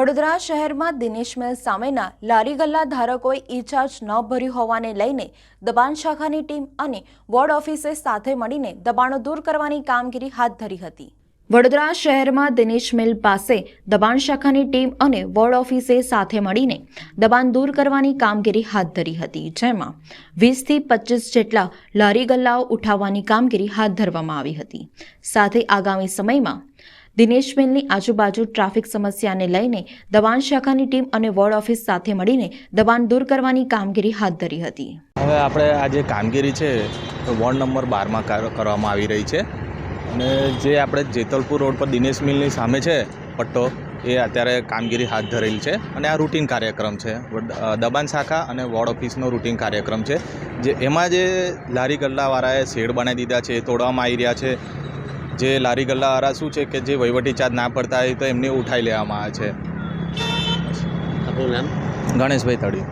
વડોદરા શહેરમાં દિનેશ મિલ સામેના લારી ગલ્લા ધારકોએ ઇચાર્જ ન ભર્યું હોવાને લઈને દબાણ શાખાની ટીમ અને વોર્ડ ઓફિસે સાથે મળીને દબાણો દૂર કરવાની કામગીરી હાથ ધરી હતી. વડોદરા શહેરમાં દિનેશ મિલ પાસે દબાણ શાખાની ટીમ અને વોર્ડ ઓફિસે સાથે મળીને દબાણ દૂર કરવાની કામગીરી હાથ ધરી હતી, જેમાં વીસથી પચીસ જેટલા લારી ગલ્લાઓ ઉઠાવવાની કામગીરી હાથ ધરવામાં આવી હતી. સાથે આગામી સમયમાં દિનેશ મિલની આજુબાજુ ટ્રાફિક સમસ્યાને લઈને દબાણ શાખાની ટીમ અને વોર્ડ ઓફિસ સાથે મળીને દબાણ દૂર કરવાની કામગીરી હાથ ધરી હતી. હવે આપણે આ જે કામગીરી છે વોર્ડ નંબર બારમાં કરવામાં આવી રહી છે. અને જે આપણે જેતલપુર રોડ પર દિનેશ મિલની સામે છે, પટ્ટો, એ અત્યારે કામગીરી હાથ ધરેલી છે. અને આ રૂટીન કાર્યક્રમ છે. દબાણ શાખા અને વોર્ડ ઓફિસનો રૂટીન કાર્યક્રમ છે. જે એમાં જે લારી ગલ્લાવાળાએ શેડ બનાવી દીધા છે તોડવામાં આવી રહ્યા છે. જે લારી ગલ્લાવાળા શું છે કે જે વહીવટી ચાર્જ ના પડતા હોય તો એમને ઉઠાવી લેવામાં આવે છે ગણેશભાઈ તળી